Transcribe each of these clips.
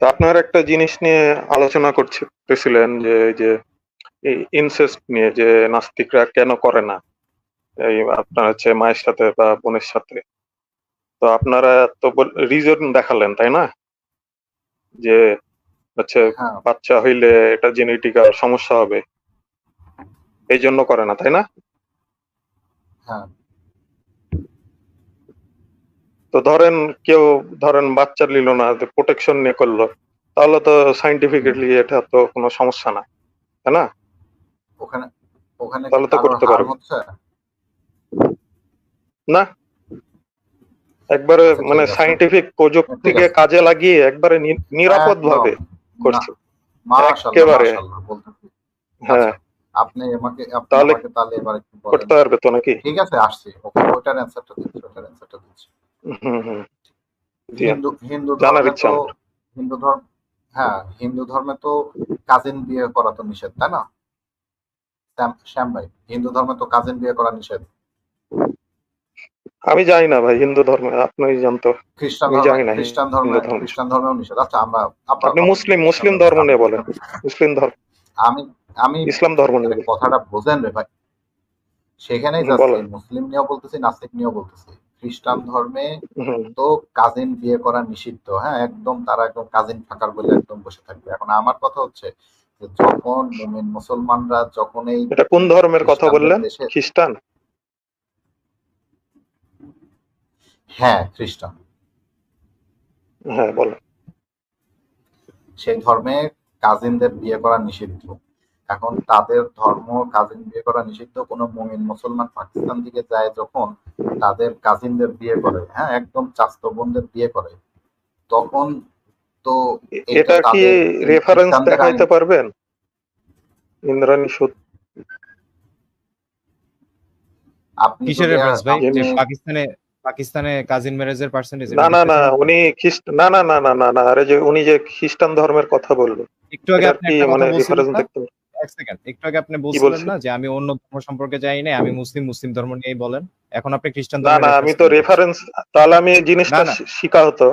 তো আপনার একটা জিনিস নিয়ে আলোচনা করতেছিলেন যে এই যে ইনসেস্ট নিয়ে যে নাস্তিকরা কেন করে না? এই আপনার হচ্ছে মায়ের সাথে বা বোনের সাথে। তো আপনারা তো রিজন দেখালেন তাই না? যে হচ্ছে হ্যাঁ। বাচ্চা হইলে এটা জেনেটিক্যাল সমস্যা হবে। এই জন্য করে না তাই না? হ্যাঁ। তো ধরেন কেউ ধরেন বাচ্চা নিল না প্রোটেকশন নিয়ে করল তাহলে তো সাইন্টিফিক্যালি এটা তো কোনো সমস্যা না তাই না? ওখানে ওখানে তাহলে তো করতে পারবে। না। একবারে আচ্ছা, মানে সাইন্টিফিক প্রযুক্তিকে কাজে লাগিয়ে একবারে নিরাপদ ভাবে করছে। একেবারে। হ্যাঁ। আচ্ছা, আপনি আমাকে তাহলে- তাহলে এবার করতে পারবে তো নাকি? ঠিক আছে আসছি। ওটার অ্যান্সারটা দিচ্ছি ওটার অ্যান্সারটা দিচ্ছি। হিন্দু হিন্দু জানার ইচ্ছা হিন্দু ধর্ম হ্যাঁ হিন্দু ধর্মে তো কাজিন বিয়ে করা তো নিষেধ তাই না? শ্যাম- ভাই হিন্দু ধর্মে তো কাজিন বিয়ে করা নিষেধ। আমি জানি না ভাই হিন্দু ধর্মে আপনি জানতো। খ্রিস্টান জানি না খ্রিস্টান ধর্মে খ্রিস্টান ধর্মেও নিষেধ। আচ্ছা আমরা আপনি মুসলিম মুসলিম ধর্ম নিয়ে বলেন। মুসলিম ধর্ম। আমি আমি ইসলাম ধর্ম নিয়ে। কথাটা বোঝেন রে ভাই। সেখানেই যাচ্ছি। মুসলিম নিয়েও বলতেছি নাস্তিক নিয়েও বলতেছি। খ্রিস্টান ধর্মে তো কাজিন বিয়ে করা নিষিদ্ধ হ্যাঁ? একদম তারা একদম কাজিন ফাঁকার বলে একদম বসে থাকবে। এখন আমার কথা হচ্ছে যখন মুমিন মুসলমানরা যখন এই এটা কোন ধর্মের কথা বললেন? খ্রিস্টান? হ্যাঁ খ্রিস্টান। হ্যাঁ বলেন সেই ধর্মে কাজিনদের বিয়ে করা নিষিদ্ধ। এখন তাদের ধর্ম কাজিন বিয়ে করা নিষিদ্ধ। কোনো মুমিন মুসলমান পাকিস্তান দিকে যায় যখন তাদের কাজিনদের বিয়ে করে হ্যাঁ একদম চাস্ত বোনদের বিয়ে করে তখন তো এটা কি রেফারেন্স দেখাইতে পারবেন? ইন্দ্রাণী সুদ আপনি কিসের রেফারেন্স ভাই? যে পাকিস্তানে পাকিস্তানে কাজিন ম্যারেজের পার্সেন্টেজ না না না উনি খ্রিস্ট না না না না না না আরে যে উনি যে খ্রিস্টান ধর্মের কথা বলল একটু আগে আপনি কি একটা কথা বলছিলেন এক সেকেন্ড একটু আগে আপনি বলছিলেন না যে আমি অন্য ধর্ম সম্পর্কে জানি না আমি মুসলিম মুসলিম ধর্ম নিয়েই বলেন। এখন আপনি খ্রিস্টান না না আমি তো রেফারেন্স তাহলে আমি এই জিনিসটা শিখা হতো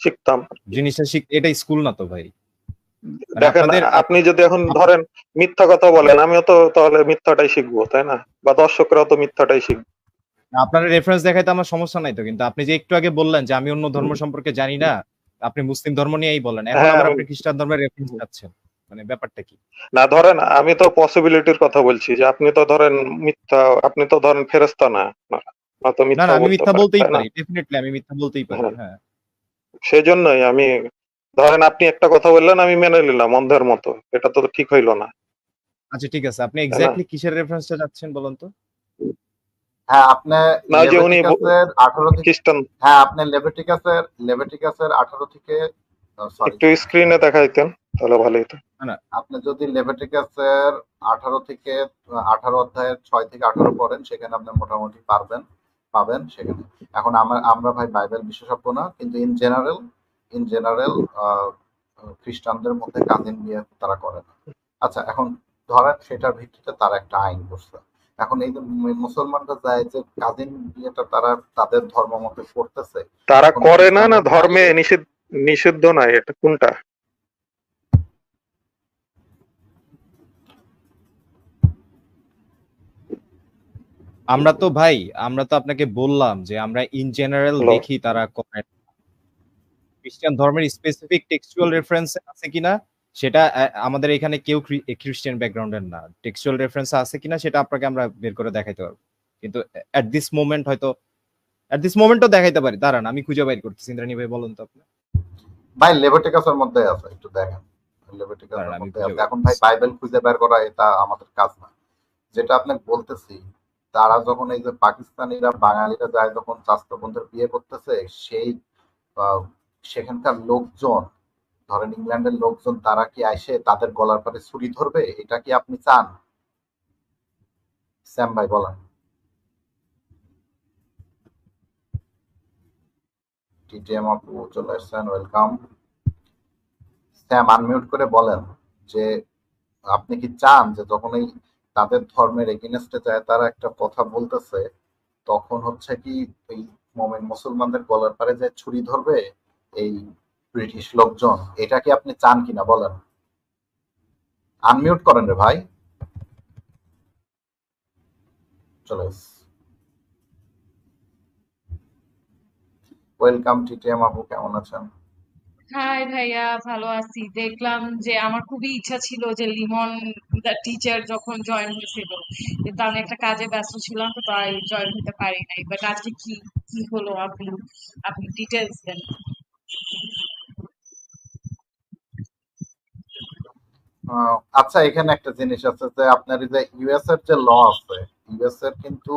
শিখতাম। জিনিসটা শিখ- এটা স্কুল না তো ভাই। মানে দেখেন আপনি যদি এখন ধরেন মিথ্যা কথা বলেন আমিও তো তাহলে মিথ্যাটাই শিখব তাই না? বা দর্শকরাও তো মিথ্যাটাই শিখবে। আপনার রেফারেন্স দেখাইতে আমার সমস্যা নাই তো কিন্তু আপনি যে একটু আগে বললেন যে আমি অন্য ধর্ম সম্পর্কে জানি না আপনি মুসলিম ধর্ম নিয়েই বলেন। এখন হ্যাঁ, আবার আপনি খ্রিস্টান ধর্মের রেফারেন্স দিচ্ছেন মানে ব্যাপারটা কি? না ধরেন আমি তো পসিবিলিটির কথা বলছি যে আপনি তো ধরেন মিথ্যা আপনি তো ধরেন ফেরেস্তা না আপনারা। আপনারা তো মিথ্যা আমি মিথ্যা বলতেই পারি ডেফিনেটলি আমি মিথ্যা বলতেই পারি হ্যাঁ। হ্যাঁ। আমি ধরেন আপনি একটা কথা বললেন আমি মেনে নিলাম অন্ধের মতো এটা তো ঠিক হইল না। আচ্ছা ঠিক আছে আপনি এক্স্যাক্টলি কিসের রেফারেন্সটা বলুন তো? হ্যাঁ আপনি না, যে উনি ব- লেভিটিকাসের 18 থেকে খ্রিস্টান। হ্যাঁ আপনি লেভিটিকাসের লেভিটিকাসের 18 থেকে সরি একটু স্ক্রিনে দেখাইতেন তাহলে ভালোই হতো। আপনি যদি লেভিটিকাসের 18 থেকে 18 অধ্যায়ের ছয় থেকে 18 পড়েন সেখানে আপনি মোটামুটি পারবেন পাবেন সেখানে। এখন আমরা আমরা ভাই বাইবেল বিশেষজ্ঞ না কিন্তু ইন জেনারেল ইন জেনারেল খ্রিস্টানদের মধ্যে কাজিন বিয়ে তারা করে না। আচ্ছা এখন ধরেন সেটার ভিত্তিতে তারা একটা আইন করছে এখন এই যে মুসলমানরা যায় যে কাজিন বিয়েটা তারা তাদের ধর্ম মতে করতেছে। তারা করে না না ধর্মে নিষিদ্ধ নিষিদ্ধ নাই এটা কোনটা? আমরা তো ভাই আমরা তো আপনাকে বললাম যে আমরা ইন জেনারেল দেখি তারা করে খ্রিস্টান ধর্মের স্পেসিফিক টেক্সচুয়াল রেফারেন্স আছে কিনা সেটা আমাদের এখানে কেউ খ্রিস্টান ব্যাকগ্রাউন্ডের না। টেক্সচুয়াল রেফারেন্স আছে কিনা সেটা আপনাকে আমরা বের করে দেখাইতে পারব। কিন্তু এট দিস মোমেন্ট হয়তো এট দিস মোমেন্টও দেখাইতে পারি। দাঁড়ান আমি খুঁজে বাইর করতেছি ইন্দ্রাণী ভাই বলুন তো আপনি। ভাই লেভিটিকাসের মধ্যে আছে একটু দেখেন। লেভিটিকাসের মধ্যে আছে। এখন ভাই বাইবেল খুঁজে বের করা এটা আমাদের কাজ না। যেটা আপনি বলতেছি তারা যখন এই যে পাকিস্তানিরা, বাঙালিরা যায় যখন চাস্ত বন্ধুর বিয়ে করতেছে, সেই সেখানকার লোকজন, ধরেন ইংল্যান্ডের লোকজন, তারা কি আইসে তাদের গলার পরে ছুরি ধরবে? এটা কি আপনি চান? স্যাম ভাই, বলেন। টিটিএম আপু চলে আসছেন, ওয়েলকাম। স্যাম আনমিউট করে বলেন যে, আপনি কি চান যে যখন এই তাদের ধর্মের এগেনস্টে যায়, তারা একটা কথা বলতেছে, তখন হচ্ছে কি এই মোমেন মুসলমানদের গলার পারে যে ছুরি ধরবে এই ব্রিটিশ লোকজন। এটা কি আপনি চান কিনা বলেন? আনমিউট করেন রে ভাই। চলে ওয়েলকাম টিটিএম আপু, কেমন আছেন? হাই ভাইয়া, ভালো আছি। দেখলাম যে আমার খুবই ইচ্ছা ছিল যে লিমন টিচার যখন জয়েন হয়েছিল। কিন্তু আমি একটা কাজে ব্যস্ত ছিলাম তো তাই জয়েন হতে পারি নাই। বাট আজকে কি কি হলো আপনি? আপনি ডিটেলস দেন। আচ্ছা এখানে একটা জিনিস আছে যে আপনার যে ইউএস এর যে ল আছে ইউএস এর কিন্তু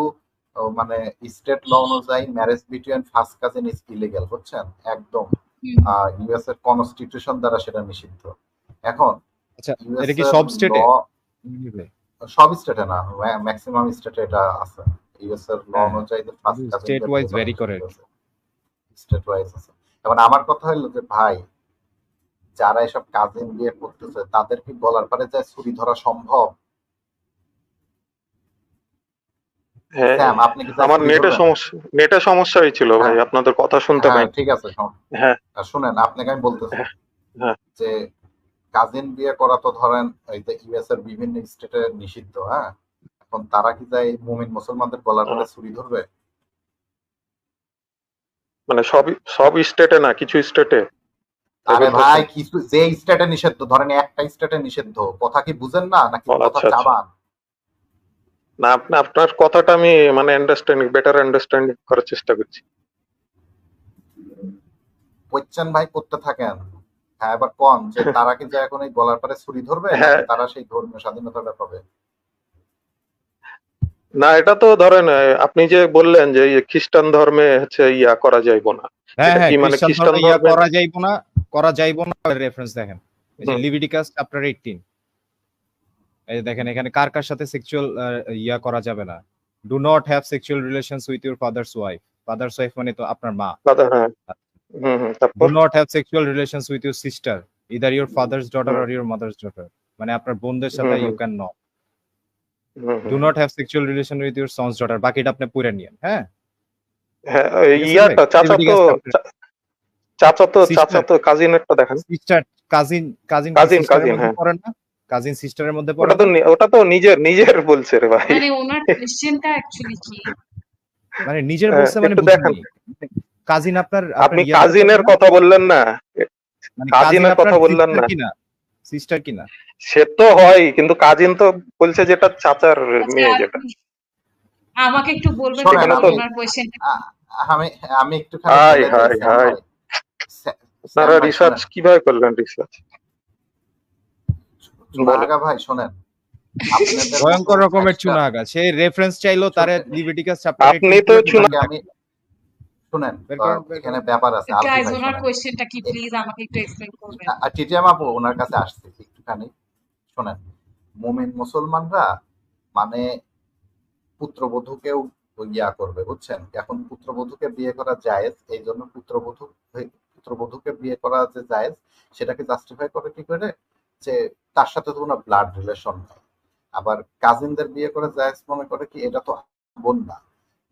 মানে স্টেট ল অনুযায়ী marriage between first cousin is illegal বুঝছেন? একদম। হুম, ইউএস এর কনস্টিটিউশন দ্বারা সেটা নিষিদ্ধ। এখন আচ্ছা এটা কি সব স্টেটে সব স্টেটে না ম্যাক্সিমাম স্টেটে এটা আছে। ইউএস এর ল হ্যাঁ, অনুযায়ী state wise করে। স্টেট ওয়াইজ আছে। এখন আমার কথা হলো যে ভাই যারা এসব কাজিন বিয়ে করতেছে তাদের কি বলার পরে যে ছুরি ধরা সম্ভব? হ্যাঁ আমার নেটে সমস্যা নেটে সমস্যা হয়েছিল ভাই হ্যাঁ। আপনাদের কথা শুনতে হ্যাঁ, পাই ঠিক আছে হ্যাঁ শুনেন আপনাকে আমি বলতেছি। যে কাজিন বিয়ে করা তো ধরেন এই যে ইউএস এর বিভিন্ন স্টেটে নিষিদ্ধ হ্যাঁ এখন তারা কি যায় মুমিন মুসলমানদের গলার হ্যাঁ। ছুরি ধরবে মানে সব সব স্টেটে না কিছু স্টেটে আরে ভাই কিছু যে স্টেটে নিষিদ্ধ ধরেন একটা স্টেটে নিষিদ্ধ কথা কি বুঝেন না নাকি কথা আচ্ছা, আচ্ছা। চাবান না আপনি আপনার কথাটা আমি মানে আন্ডারস্ট্যান্ডিং বেটার আন্ডারস্ট্যান্ডিং করার চেষ্টা করছি। কোয়েশ্চেন ভাই করতে থাকেন। হ্যাঁ এবার কোন যে তারা কি যায় এখন এই গলার পরে ছুরি ধরবে? হ্যাঁ। তারা সেই ধর্মীয় স্বাধীনতাটা পাবে। না এটা তো ধরেন আপনি যে বললেন যে খ্রিস্টান ধর্মে হচ্ছে ইয়া করা যাইব না। হ্যাঁ হ্যাঁ কি মানে খ্রিস্টান খ্রিস্টান ধর্মে ইয়া করা যাইবো না করা যাইবো না রেফারেন্স দেখেন। এই যে লিভিটিকাস চ্যাপ্টার 18 এই দেখেন এখানে কার কার সাথে সেক্সুয়াল ইয়া করা যাবে না? Do not have sexual relations with your father's wife father's wife মানে তো আপনার মা। হ্যাঁ। Do not have sexual relations with your sister either your father's daughter or your mother's daughter মানে আপনার বোনদের সাথে you can not do. Not have sexual relation with your son's daughter বাকিটা আপনি পুরে নিয়েন হ্যাঁ? হ্যাঁ ইয়াটা চাচা তো চাচা তো. চাচা তো কাজিনেরটা দেখেন। সিস্টার কাজিন কাজিন মধ্যে হ্যাঁ। পড়েন না? কাজিন সিস্টারের মধ্যে পড়ে ওটা তো ওটা তো নিজের নিজের বলছে রে ভাই। মানে ওনার কোয়েশ্চেনটা অ্যাকচুয়ালি কি? মানে নিজের হ্যাঁ, বলছে মানে দেখান। কাজিন আপনার আপনি কাজিনের কথা বললেন না? cousin-এর কথা বললেন না। সিস্টার কিনা? সে তো হয় কিন্তু কাজিন তো বলছে যেটা চাচার মেয়ে যেটা। আচ্ছা, আমাকে একটু বলবেন শোনেন, তাহলে আমি- আমি আমি একটু হাই, হাই, হাই। আপনারা রিসার্চ কীভাবে করলেন রিসার্চ চুনাহাগা ভাই শোনেন। ভয়ঙ্কর রকমের সে রেফারেন্স চাইলো তারে চ্যাপ্টার আপনি তো চুনা- আমি শুনেন এখানে ব্যাপার আছে ভাই ওনার শোনেন। কোয়েশ্চেনটা কি প্লিজ আমাকে একটু এক্সপ্লেইন করবেন। টিটিএম আপু ওনার কাছে আসছে একটুখানি। শোনেন মুমিন মুসলমানরা মানে পুত্রবধূকেও ইয়া করবে বুঝছেন? এখন পুত্রবধূকে বিয়ে করা জায়েজ এই জন্য পুত্রবধূ পুত্রবধূকে বিয়ে করা যে জায়েজ সেটাকে জাস্টিফাই করে কি করে? যে তার সাথে তো কোনো ব্লাড রিলেশন নেই। আবার কাজিনদের বিয়ে করে জায়েজ মনে করে কি, এটা তো বোন না।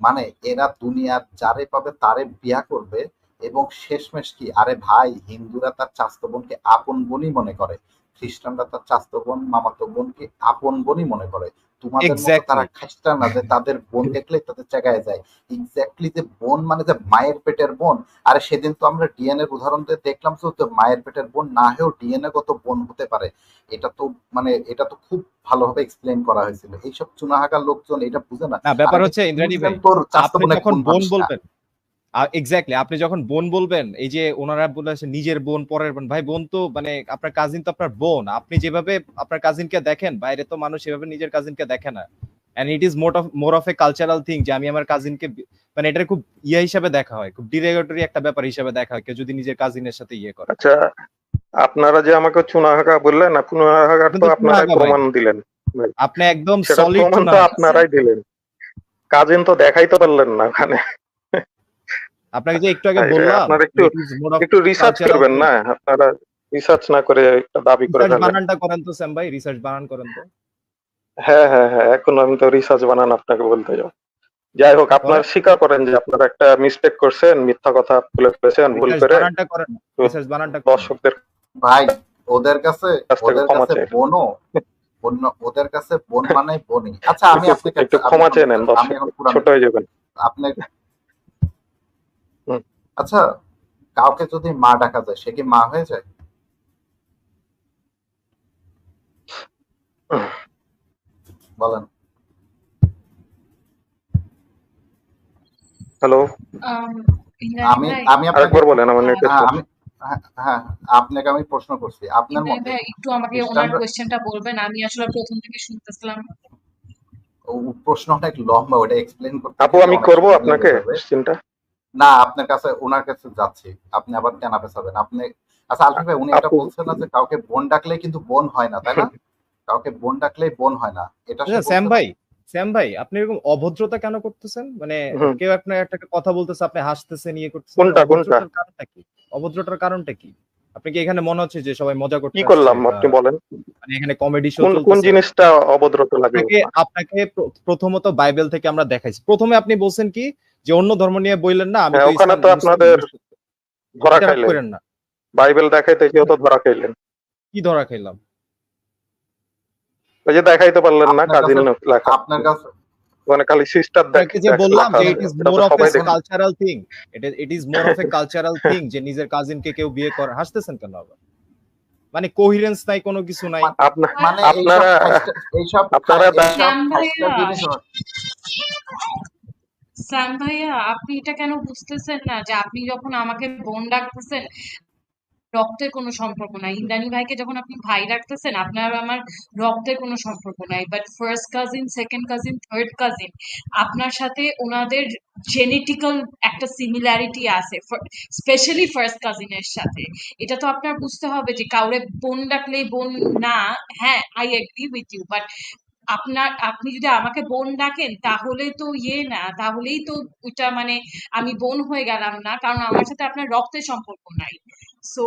মানে এরা দুনিয়ার যারে পাবে তারে বিয়া করবে এবং শেষমেশ কি, আরে ভাই, হিন্দুরা তার চাস্ত বোনকে আপন বোনই মনে করে, খ্রিস্টানরা তার চাস্ত বোন, মামাতো বোনকে আপন বোনই মনে করে। তোমাদের তারা খ্রিস্টান না যে তাদের বোন দেখলে তাদের জায়গায় যায়। এক্স্যাক্টলি যে বোন মানে যে মায়ের পেটের বোন। আর সেদিন তো আমরা ডিএনএ উদাহরণ দিয়ে দেখলাম তো যে মায়ের পেটের বোন না হয়েও ডিএনএ গত বোন হতে পারে। এটা তো মানে এটা তো খুব ভালোভাবে এক্সপ্লেন করা হয়েছিল। এইসব চুনাহাকার লোকজন এটা বুঝে না। ব্যাপার হচ্ছে ইন্দ্রাণী ভাই তোর বোন বলবেন এক্স্যাক্টলি আপনি যখন বোন বলবেন এই যে ওনারা বলেছে নিজের বোন পরের বোন। ভাই বোন তো মানে আপনার কাজিন তো আপনার বোন। আপনি যেভাবে আপনার কাজিনকে দেখেন বাইরে তো মানুষ সেভাবে নিজের কাজিনকে দেখে না। And it is more of more of a cultural thing যে আমি আমার কাজিনকে মানে এটা খুব ইয়ে হিসাবে দেখা হয় খুব ডিরেগেটরি একটা ব্যাপার হিসাবে দেখা হয় কেউ যদি নিজের কাজিনের সাথে ইয়ে করে। আচ্ছা আপনারা যে আমাকে চুনাহাগা বললেন না তো ভাই। প্রমাণ দিলেন। আপনি একদম সলিড প্রমাণ তো আপনারাই দিলেন। কাজিন তো দেখাইতে পারলেন না ওখানে। আপনাকে যে একটু আগে বললাম আপনার একটু- একটু রিসার্চ করবেন না আপনারা রিসার্চ না করে একটা দাবি করে ফেলেন বানানটা করেন তো স্যাম ভাই রিসার্চ বানান করেন তো। হ্যাঁ হ্যাঁ হ্যাঁ এখন আমি তো রিসার্চ বানান আপনাকে বলতে যাও যাই হোক আপনার স্বীকার করেন যে আপনারা একটা মিস্টেক করছেন মিথ্যা কথা বলে ফেলেছেন ভুল করে। বানানটা করেন রিসার্চ বানানটা করেন। দর্শকদের ভাই ওদের কাছে ওদের কাছে বোন- ওদের কাছে বোন মানে বোনই। আচ্ছা আমি একটু- আপনাকে একটু ক্ষমা চেয়ে নেন দর্শক ছোট হয়ে যাবেন। আপনি। আচ্ছা কাউকে যদি মা ডাকা যায় সে কি মা হয়ে যায়? বলেন। হ্যালো Um, আমি আমি আপনাকে আরেকবার বলেন আমার নেটে হ্যাঁ আমি হ্যাঁ, হ্যাঁ আপনাকে আমি প্রশ্ন করছি। আপনার মতে একটু আমাকে ওনার কোয়েশ্চেনটা বলবেন আমি আসলে প্রথম থেকে শুনতেছিলাম। ও- প্রশ্ন অনেক লম্বা ওটা এক্সপ্লেন করতে আপু আমি করব আপনাকে। কোশ্চেনটা না আপনার কাছে ওনার কাছে যাচ্ছি। আপনি আবার কেন পেছাবেন আপনি আচ্ছা আলফি ভাই উনি এটা বলছেন না যে কাউকে বোন ডাকলে কিন্তু বোন হয় না তাই না? কাউকে বোন ডাকলে বোন হয় না। এটা স্যাম ভাই স্যাম ভাই আপনি এরকম অভদ্রতা কেন করতেছেন? মানে কেউ আপনার একটা কথা বলতেছে আপনি হাসতেছেন ইয়ে করতেছেন। কোনটা, কোনটা? অভদ্রতার কারণটা কি? অভদ্রতার কারণটা কি? আপনি কি এখানে মনে হচ্ছে যে সবাই মজা করতে কি করলাম আপনি বলেন। মানে এখানে কমেডি শো কোন কোন জিনিসটা অভদ্রতা আপনাকে আপনাকে প্রথমত বাইবেল থেকে আমরা দেখাইছি। প্রথমে আপনি বলছেন কি যে অন্য ধর্ম নিয়ে বললেন না আমি হ্যাঁ, ওখানে তো আপনাদের ধরা খাইলেন। না। বাইবেল দেখাইতে গিয়ে তো ধরা খাইলেন। কি ধরা খাইলাম? ওই যে দেখাইতে পারলেন না কাছে- লেখা। আপনার কাছে মানে খালি সিস্টার আপনাকে যে বললাম যে it is more of a cultural thing it it is more of a cultural thing যে নিজের কাজিনকে কেউ বিয়ে করে হাসতেছেন কেন আবার? মানে কোহিরেন্স নাই কোনো কিছু নাই। আপনার মানে আপনারা স্যাম ভাইয়া, আপনি এটা কেন বুঝতেছেন না যে আপনি যখন আমাকে বোন ডাকতেছেন, রক্তের কোনো সম্পর্ক নাই? ইন্দ্রাণী ভাইকে যখন আপনি ভাই ডাকতেছেন, আপনার আমার রক্তের কোনো সম্পর্ক নাই। But first cousin second cousin third cousin আপনার সাথে ওনাদের জেনেটিক্যাল একটা সিমিলারিটি আছে স্পেশালি ফার্স্ট কাজিনের সাথে। এটা তো আপনার বুঝতে হবে যে কাউরে বোন ডাকলেই বোন না হ্যাঁ I agree with you but আপনার আপনি যদি আমাকে বোন ডাকেন তাহলে তো ইয়ে না তাহলেই তো ওইটা মানে আমি বোন হয়ে গেলাম না কারণ আমার সাথে আপনার রক্তের সম্পর্ক নাই। সো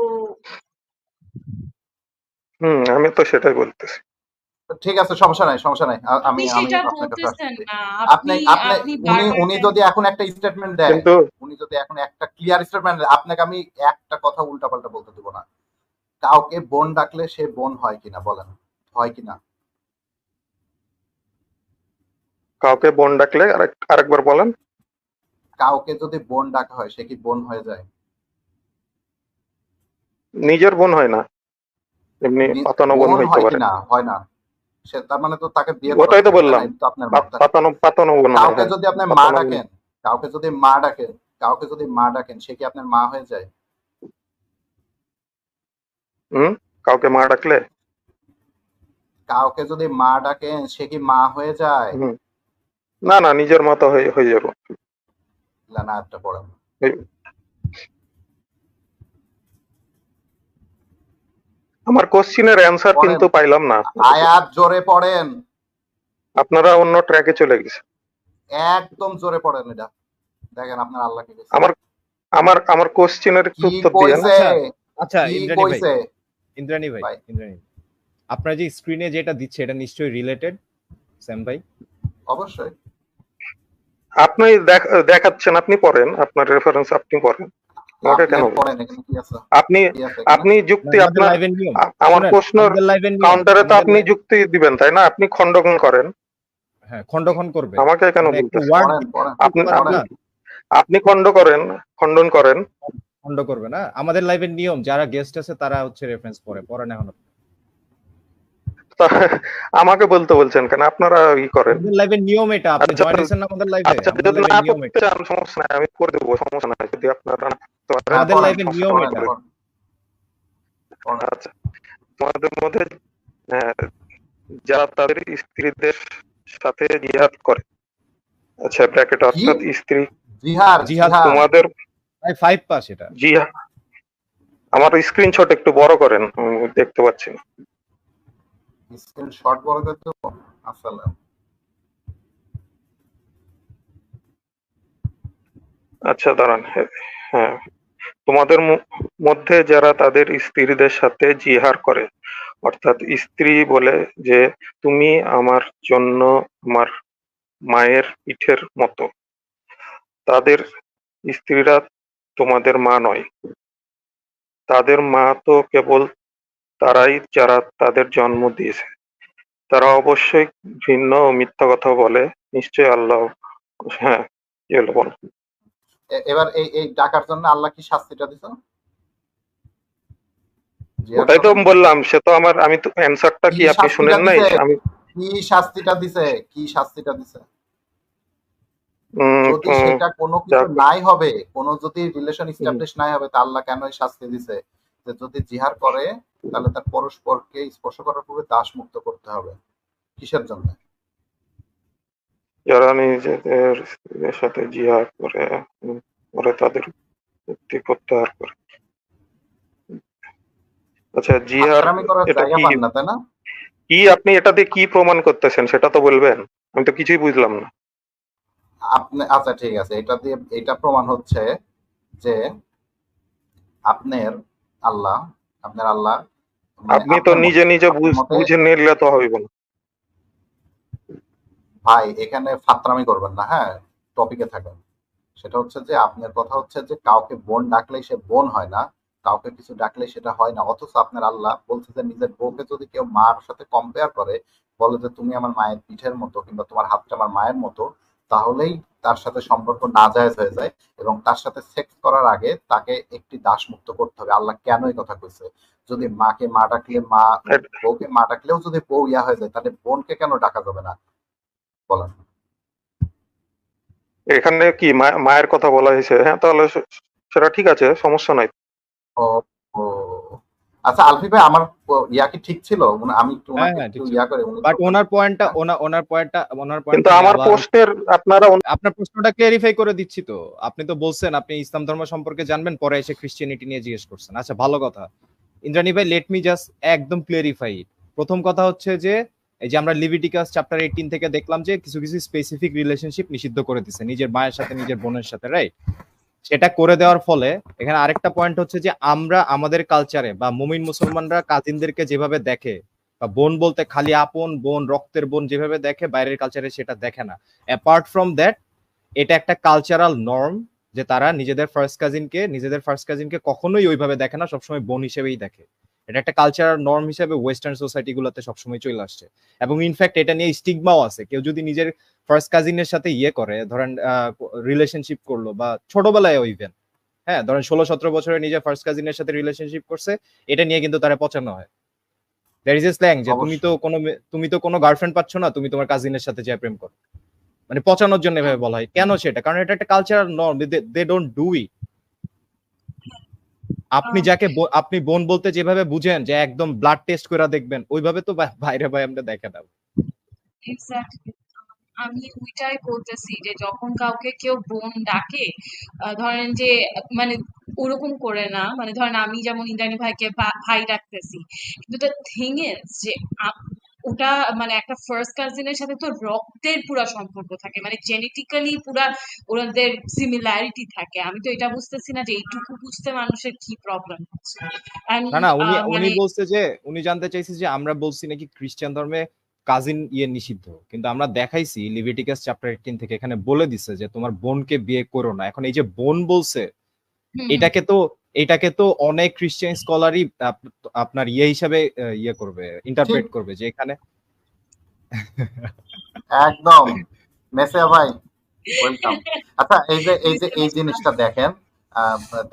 হুম আমি তো সেটাই বলতেছি। ঠিক আছে সমস্যা নাই সমস্যা নাই। আমি আপনি আমি সেটা আপনি আপনি উনি উনি যদি এখন একটা স্টেটমেন্ট দেয় কিন্তু উনি যদি এখন একটা ক্লিয়ার স্টেটমেন্ট আপনাকে আমি একটা কথা উল্টাপাল্টা বলতে দেবো না। কাউকে বোন ডাকলে সে বোন হয় কিনা বলেন হয় কিনা? কাউকে বোন ডাকলে আরেক আরেকবার বলেন। কাউকে যদি বোন ডাকা হয় সে কি বোন হয়ে যায়? নিজের বোন হয় না। এমনি পাতানো বোন হইতে পারে। কিনা? হয় না। সে তার মানে তো তাকে বিয়ে ওটাই তো বললাম। না? পাতানো পাতানো বোন কাউকে। যদি আপনি মা ডাকেন কাউকে যদি মা ডাকেন কাউকে যদি মা ডাকেন সে কি আপনার মা হয়ে যায়? হুম? কাউকে মা ডাকলে? কাউকে যদি মা ডাকেন সে কি মা হয়ে যায়? না না নিজের মতো হয়ে হয়ে যাব। না একটা পড়েন আমার কোশ্চিনের অ্যান্সার কিন্তু পাইলাম না। আয়াত জোরে পড়েন। আপনারা অন্য ট্র্যাকে চলে গেছে। একদম জোরে পড়েন এটা। দেখেন আপনার আল্লাহ কি। আমার আমার আমার কোশ্চিনের একটু উত্তর দিয়েন আচ্ছা। কি ইন্দ্রাণী ভাই। ইন্দ্রাণী ভাই ভাই। ইন্দ্রাণী ভাই। আপনার যে স্ক্রিনে যেটা দিচ্ছে এটা নিশ্চয়ই রিলেটেড স্যাম ভাই? অবশ্যই। আপনি দেখ- দেখাচ্ছেন আপনি পড়েন আপনার রেফারেন্স আপনি পড়েন। আমাকে কেন আপনি? আপনি যুক্তি আমাদের আপনার লাইভের নিয়ম আমার প্রশ্ন কাউন্টারে তো আপনি যুক্তি দিবেন তাই না? আপনি খণ্ডন করেন। হ্যাঁ খণ্ডখন করবে আমাকে কেন মানে আপনি আপনি খণ্ড করেন খণ্ডন করেন। খণ্ড করবে না আমাদের লাইভের নিয়ম যারা গেস্ট আছে তারা হচ্ছে রেফারেন্স পড়ে পড়েন এখন। আমাকে বলতে বলছেন কেন? আপনারা ই করেন। লাইভের নিয়ম এটা আপনি আচ্ছা, জয়েন হয়েছেন না আমাদের লাইভে আচ্ছা যদি না নিয়ম করতে এটা চান সমস্যা নাই আমি করে দেবো সমস্যা নাই। যদি আপনারা না হ্যাঁ, আমাদের লাইভের নিয়ম এটা। আচ্ছা তোমাদের মধ্যে যারা তাদের স্ত্রীদের সাথে জিহাদ করে আচ্ছা ব্র্যাকেট অর্থাৎ স্ত্রী জিহাদ জিহাদ। তোমাদের ভাই ফাইভ পাস এটা। জিহাদ। আমার স্ক্রিনশট একটু বড় করেন আমি দেখতে পাচ্ছি না। স্ক্রিনশট বড় করতে আসসালাম। আচ্ছা দাঁড়ান। হ্যাঁ, হ্যাঁ। তোমাদের মধ্যে যারা তাদের স্ত্রীদের সাথে জিহার করে অর্থাৎ স্ত্রী বলে যে তুমি আমার জন্য আমার মায়ের পিঠের মতো। তাদের স্ত্রীরা তোমাদের মা নয়। তাদের মা তো কেবল তারাই যারা তাদের জন্ম দিয়েছে। তারা অবশ্যই ভিন্ন ও মিথ্যা কথা বলে নিশ্চয় আল্লাহ হ্যাঁ বল। এবার এই এই ডাকার জন্য আল্লাহ কি শাস্তিটা জিহাদ ওটাই তো? বললাম সে তো আমার আমি তো অ্যান্সারটা কি আপনি শুনেন নাই? আমি কি শাস্তিটা দিছে? কি শাস্তিটা দিছে? যদি সেটা কোনো কিছু নাই হবে কোনো যদি রিলেশন স্টাবলিশ নাই হবে তা আল্লাহ কেন শাস্তি দিছে? যে যদি জিহার করে তাহলে তার পরস্পরকে স্পর্শ করার পূর্বে দাস মুক্ত করতে হবে। কিসের জন্য? যারা নিজেদের সাথে জিহাদ করে উম, তাদের মুক্তি প্রত্যাহার করে। আচ্ছা জিহাদ আক্রামি এটা কি? না তাই না? কি আপনি এটা দিয়ে কি প্রমাণ করতেছেন? সেটা তো বলবেন। আমি তো কিছুই বুঝলাম না। আপনি আচ্ছা ঠিক আছে। এটা দিয়ে এটা প্রমাণ হচ্ছে যে আপনার আল্লাহ আপনার আল্লাহ আপনি তো নিজে নিজে বুঝে নিলে তো হইব না। ভাই এখানে ফাত্রামি করবেন না হ্যাঁ? টপিকে থাকেন। সেটা হচ্ছে যে আপনার কথা হচ্ছে যে কাউকে বোন ডাকলেই সে বোন হয় না কাউকে কিছু ডাকলে সেটা হয় না অথচ আপনার আল্লাহ বলছে যে নিজের বউকে যদি কেউ মার সাথে কম্পেয়ার করে বলে যে তুমি আমার মায়ের পিঠের মতো কিংবা তোমার হাতটা আমার মায়ের মতো তাহলেই তার সাথে সম্পর্ক না নাজায়েজ হয়ে যায় এবং তার সাথে সেক্স করার আগে তাকে একটি দাস মুক্ত করতে হবে। আল্লাহ কেন এই কথা কইছে? যদি মাকে মা ডাকলে মা বউকে মা ডাকলেও যদি বউ ইয়া হয়ে যায় তাহলে বোনকে কেন ডাকা যাবে না? বলেন। এখানে কি মায়ের কথা বলা হয়েছে? হ্যাঁ তাহলে সেটা ঠিক আছে সমস্যা নাই। আচ্ছা আলফি ভাই আমার ইয়া কি ঠিক ছিল? আমি একটু হ্যাঁ, হ্যাঁ। ইয়া করে বাট ওনার পয়েন্টটা ওনার ওনার পয়েন্টটা ওনার কিন্তু আমার প্রশ্নের আপনারা আপনার প্রশ্নটা ক্লিয়ারিফাই করে দিচ্ছি তো। আপনি তো বলছেন আপনি ইসলাম ধর্ম সম্পর্কে জানবেন পরে এসে ক্রিশ্চিয়ানিটি নিয়ে জিজ্ঞেস করছেন। আচ্ছা ভালো কথা। ইন্দ্রানী ভাই লেট মি জাস্ট একদম ক্লিয়ারিফাই প্রথম কথা হচ্ছে যে এই যে আমরা লিভিটিকাস চ্যাপ্টার এইটিন থেকে দেখলাম যে কিছু কিছু স্পেসিফিক রিলেশনশিপ নিষিদ্ধ করে দিচ্ছে নিজের মায়ের সাথে নিজের বোনের সাথে রাইট সেটা করে দেওয়ার ফলে এখানে আরেকটা পয়েন্ট হচ্ছে যে আমরা আমাদের কালচারে বা মুমিন মুসলমানরা কাজিনদেরকে যেভাবে দেখে বা বোন বলতে খালি আপন বোন, রক্তের বোন যেভাবে দেখে, বাইরের কালচারে সেটা দেখে না। অ্যাপার্ট ফ্রম দ্যাট এটা একটা কালচারাল নর্ম যে তারা নিজেদের ফার্স্ট কাজিনকে নিজেদের ফার্স্ট কাজিনকে কখনোই ওইভাবে দেখে না, সবসময় বোন হিসেবেই দেখে। এটা একটা কালচারাল নর্ম হিসেবে ওয়েস্টার্ন সোসাইটি গুলোতে সবসময় চলে আসছে। এবং ইনফ্যাক্ট এটা নিয়ে স্টিগমাও আছে। কেউ যদি নিজের ফার্স্ট কাজিনের সাথে ইয়ে করে ধরেন রিলেশনশিপ করল বা ছোটবেলায় ইভেন হ্যাঁ ধরেন ষোলো সতেরো বছরে নিজের ফার্স্ট কাজিনের সাথে রিলেশনশিপ করছে এটা নিয়ে কিন্তু তারা পচানো হয়। দ্যার ইজ এ স্ল্যাং যে তুমি তো কোনো তুমি তো কোনো গার্লফ্রেন্ড পাচ্ছ না তুমি তোমার কাজিনের সাথে যা প্রেম করো। মানে পচানোর জন্য এভাবে বলা হয়। কেন সেটা? কারণ এটা একটা cultural norm they don't do it আপনি যাকে আপনি বোন বলতে যেভাবে বুঝেন যে একদম ব্লাড টেস্ট করে দেখবেন ওইভাবে তো বাইরে ভাই আমরা দেখে না এক্স্যাক্টলি আমি ওইটাই বলতেছি যে যখন কাউকে কেউ বোন ডাকে আহ, ধরেন যে মানে ওরকম করে না মানে ধরেন আমি যেমন ইন্দ্রাণী ভাইকে ভাই ডাকতেছি কিন্তু দ্য থিং ইজ যে ওটা মানে একটা ফার্স্ট কাজিনের সাথে তো রক্তের পুরা সম্পর্ক থাকে মানে জেনেটিক্যালি পুরা ওনাদের সিমিলারিটি থাকে। আমি তো এটা বুঝতেছি না যে এইটুকু বুঝতে মানুষের কি প্রবলেম হচ্ছে। না না উনি উনি মানে বলছে যে উনি জানতে চাইছে যে আমরা বলছি নাকি খ্রিস্টান ধর্মে কাজিন ইয়ে নিষিদ্ধ। কিন্তু আমরা দেখাইছি লিভিটিকাস চ্যাপ্টার এইটিন থেকে এখানে বলে দিছে যে তোমার বোনকে বিয়ে করো না। এখন এই যে বোন বলছে। এটাকে তো এটাকে তো অনেক খ্রিস্টান স্কলারই আপনার ইয়ে হিসাবে ইয়ে করবে ইন্টারপ্রেট করবে যে এখানে একদম। মেসিয়া ভাই আচ্ছা এই যে এই যে এই জিনিসটা দেখেন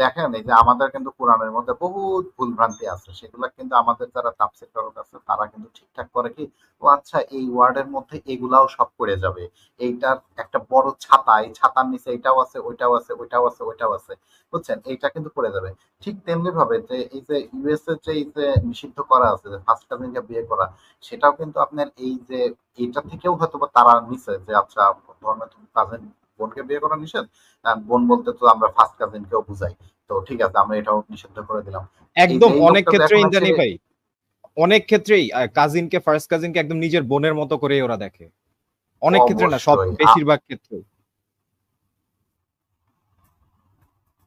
দেখেন এই যে আমাদের কিন্তু কোরআনের মধ্যে বহুত ভুল ভ্রান্তি আছে। সেগুলো কিন্তু আমাদের যারা তাপসির কারক আছে, তারা কিন্তু ঠিকঠাক করে কি, ও আচ্ছা এই ওয়ার্ডের মধ্যে এগুলাও সব পড়ে যাবে। এইটার একটা বড় ছাতা, এই ছাতার নিচে এটাও আছে, ওইটাও আছে ওইটাও আছে ওইটাও আছে। বুঝছেন? এইটা কিন্তু পড়ে যাবে। ঠিক তেমনি ভাবে যে এই যে ইউএস এর যে এই যে নিষিদ্ধ করা আছে, যে ফার্স্ট কাজিনকে বিয়ে করা, সেটাও কিন্তু আপনার এই যে এইটা থেকেও হয়তো তারা নিছে যে আচ্ছা ধর্মে কাজিন বোনকে বিয়ে করা নিষেধ? বোন বলতে তো আমরা ফার্স্ট কাজিনকেও বুঝাই। তো ঠিক আছে আমরা এটাও নিষিদ্ধ করে দিলাম। একদম অনেক ক্ষেত্রে ইন্দ্রানী ভাই। অনেক ক্ষেত্রেই কাজিনকে ফার্স্ট কাজিনকে একদম নিজের বোনের মতো করে ওরা দেখে। অনেক ক্ষেত্রে না সব বেশিরভাগ ক্ষেত্রে